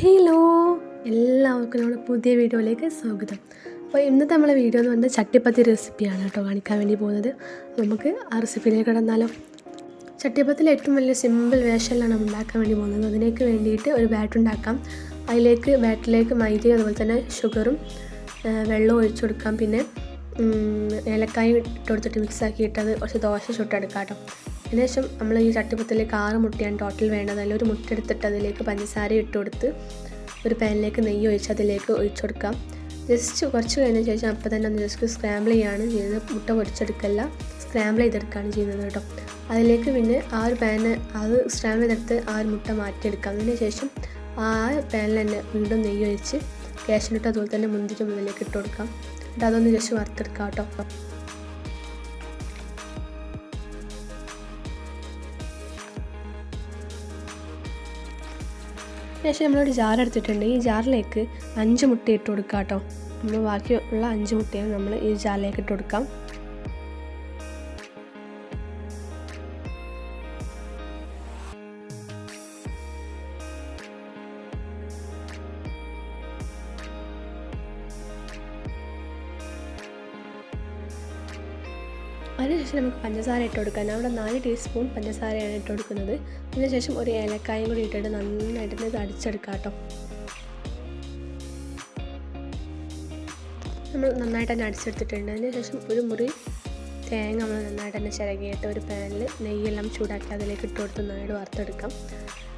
Hello എല്ലാവർക്കും നമ്മുടെ പുതിയ വീഡിയോയിലേക്ക് സ്വാഗതം. അപ്പോൾ ഇന്നത്തെ നമ്മളെ വീഡിയോ എന്ന് പറഞ്ഞാൽ ചട്ടിപ്പത്തി റെസിപ്പിയാണ് കേട്ടോ കാണിക്കാൻ വേണ്ടി പോകുന്നത്. നമുക്ക് ആ റെസിപ്പിയിലേക്ക് കടന്നാലോ. ചട്ടിപ്പത്തിൽ ഏറ്റവും വലിയ സിമ്പിൾ വേഷനിലാണ് നമ്മൾ ഉണ്ടാക്കാൻ വേണ്ടി പോകുന്നത്. അതിലേക്ക് വേണ്ടിയിട്ട് ഒരു ബാറ്റ് ഉണ്ടാക്കാം. അതിലേക്ക് ബാറ്റിലേക്ക് മൈദയും അതുപോലെ തന്നെ ഷുഗറും വെള്ളവും ഒഴിച്ചു കൊടുക്കാം. പിന്നെ ഏലക്കായും ഇട്ട് കൊടുത്തിട്ട് മിക്സ് ആക്കിയിട്ട് കുറച്ച് ദോശ ചുട്ടെടുക്കാം കേട്ടോ. അതിനുശേഷം നമ്മൾ ഈ ചട്ടിപ്പത്തിലേക്ക് ആറ് മുട്ടയാണ് ടോട്ടൽ വേണ്ടത്. അതിൽ ഒരു മുട്ട എടുത്തിട്ട് അതിലേക്ക് പഞ്ചസാര ഇട്ട് കൊടുത്ത് ഒരു പാനിലേക്ക് നെയ്യ് ഒഴിച്ച് അതിലേക്ക് ഒഴിച്ചു കൊടുക്കാം. ജസ്റ്റ് കുറച്ച് കഴിഞ്ഞ ശേഷം അപ്പോൾ തന്നെ ഒന്ന് ജസ്റ്റ് സ്ക്രാമ്പിൾ ചെയ്യാണ് ചെയ്യുന്നത്. മുട്ട പൊടിച്ചെടുക്കല്ല സ്ക്രാമ്പിൾ ചെയ്തെടുക്കുകയാണ് ചെയ്യുന്നത് കേട്ടോ. അതിലേക്ക് പിന്നെ ആ ഒരു പാന് അത് സ്ക്രാമ്പിൾ ചെയ്തെടുത്ത് ആ ഒരു മുട്ട മാറ്റിയെടുക്കാം. അതിന് ശേഷം ആ പാനിൽ തന്നെ വീണ്ടും നെയ്യ് ഒഴിച്ച് ക്യാഷിനിട്ട് അതുപോലെ തന്നെ മുന്തിരി മുതലേക്ക് ഇട്ട് കൊടുക്കാം. എന്നിട്ട് അതൊന്ന് ജസ്റ്റ് വറുത്തെടുക്കാം കേട്ടോ. ശേഷം നമ്മളൊരു ജാർ എടുത്തിട്ടുണ്ട്. ഈ ജാറിലേക്ക് അഞ്ച് മുട്ട ഇട്ട് കൊടുക്കാം കേട്ടോ നമ്മൾ ബാക്കിയുള്ള അഞ്ച് മുട്ടയും നമ്മൾ ഈ ജാറിലേക്ക് ഇട്ട് കൊടുക്കാം. അതിനുശേഷം നമുക്ക് പഞ്ചസാര ഇട്ട് കൊടുക്കാം. ഞാൻ അവിടെ നാല് ടീസ്പൂൺ പഞ്ചസാരയാണ് ഇട്ട് കൊടുക്കുന്നത്. അതിനുശേഷം ഒരു ഏലക്കായും കൂടി ഇട്ടിട്ട് നന്നായിട്ട് ഇത് അടിച്ചെടുക്കാം കേട്ടോ. നമ്മൾ നന്നായിട്ട് തന്നെ അടിച്ചെടുത്തിട്ടുണ്ട്. അതിനുശേഷം ഒരു മുറി തേങ്ങ നമ്മൾ നന്നായിട്ട് തന്നെ ചിരകിയിട്ട് ഒരു പാനിൽ നെയ്യെല്ലാം ചൂടാക്കി അതിലേക്ക് ഇട്ട് കൊടുത്ത് നന്നായിട്ട് വറുത്തെടുക്കാം.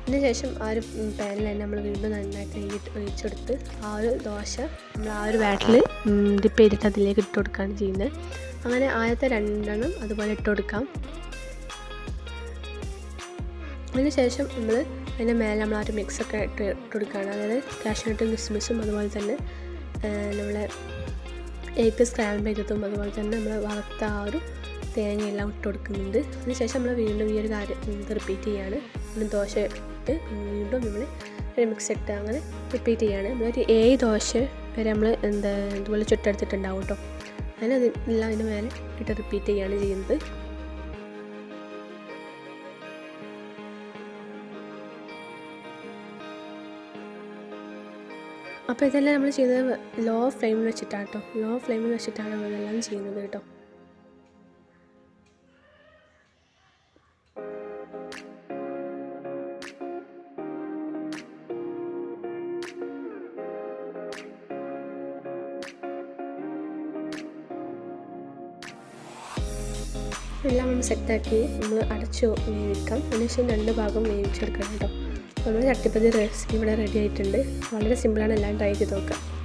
അതിനുശേഷം ആ ഒരു പാനിൽ തന്നെ നമ്മൾ വീണ്ടും നന്നായിട്ട് നെയ്യിട്ട് ഒഴിച്ചെടുത്ത് ആ ഒരു ദോശ നമ്മൾ ആ ഒരു ബാറ്റിൽ ഡിപ്പ് ചെയ്തിട്ട് അതിലേക്ക് ഇട്ട് കൊടുക്കുകയാണ് ചെയ്യുന്നത്. അങ്ങനെ ആദ്യത്തെ രണ്ടെണ്ണം അതുപോലെ ഇട്ട് കൊടുക്കാം. അതിനുശേഷം നമ്മൾ അതിന്റെ മേലെ നമ്മൾ ആ ഒരു മിക്സൊക്കെ ഇട്ട് ഇട്ട് കൊടുക്കുകയാണ്. അതായത് കാഷ്നട്ടും കിസ്മിസും അതുപോലെ തന്നെ നമ്മളെ എഗ് സ്ക്രാമ്പ് ചെയ്തതും അതുപോലെ തന്നെ നമ്മൾ വറുത്ത ആ ഒരു തേങ്ങയെല്ലാം ഇട്ട് കൊടുക്കുന്നുണ്ട്. അതിനുശേഷം നമ്മൾ വീണ്ടും ഈ ഒരു കാര്യം റിപ്പീറ്റ് ചെയ്യാണ്. പിന്നെ ദോശ ഇട്ട് വീണ്ടും നമ്മൾ മിക്സ് ഇട്ട് അങ്ങനെ റിപ്പീറ്റ് ചെയ്യാണ്. നമ്മളൊരു ഏഴ് ദോശ വരെ നമ്മൾ എന്താ ഇതുപോലെ ചുട്ടെടുത്തിട്ടുണ്ടാവും കേട്ടോ അങ്ങനെ അത് എല്ലാം അതിന്റെ മേലെ ഇട്ട് റിപ്പീറ്റ് ചെയ്യാണ് ചെയ്യുന്നത്. അപ്പോൾ ഇതെല്ലാം നമ്മൾ ചെയ്യുന്നത് ലോ ഫ്ലെയിമിൽ വെച്ചിട്ടാണ് കേട്ടോ ലോ ഫ്ലെയിമിൽ വെച്ചിട്ടാണ് നമ്മളിതെല്ലാം ചെയ്യുന്നത് കേട്ടോ എല്ലാം നമ്മൾ സെറ്റാക്കി നമ്മൾ അടച്ച് വേവിക്കാം. അതിനുശേഷം രണ്ട് ഭാഗം വേവിച്ചെടുക്കണം കേട്ടോ. നമ്മുടെ ചട്ടിപ്പതി റെസിപ്പി ഇവിടെ റെഡി ആയിട്ടുണ്ട്. വളരെ സിമ്പിളാണ് എല്ലാം ട്രൈ ചെയ്ത് നോക്കാം